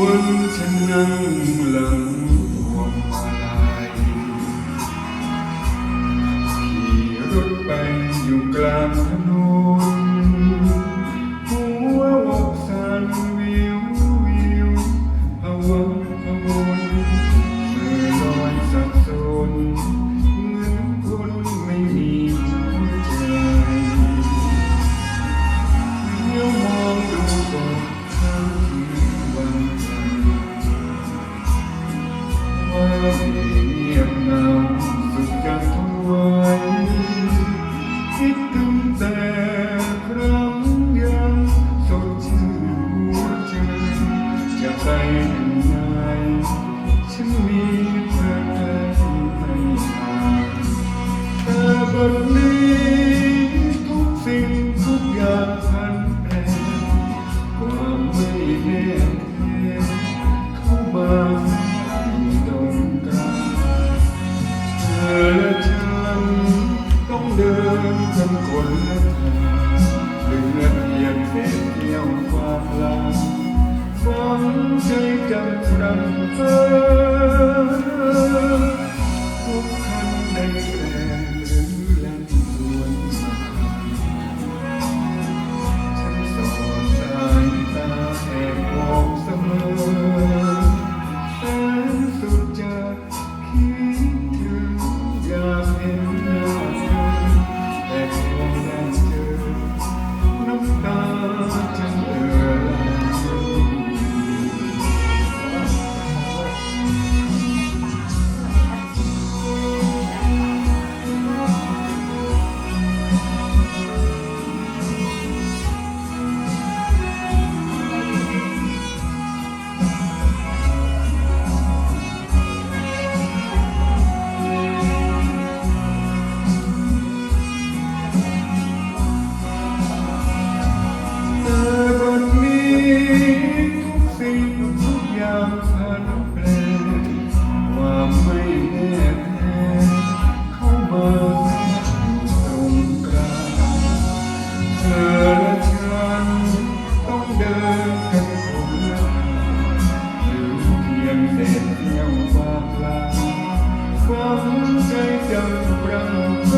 วันฉันนั่งหลังพวงมาลัยขี่รถไปอยู่กลางถนน เหลือเพียงเด็ดยวความลาฝังใจกันรั้อ Oh,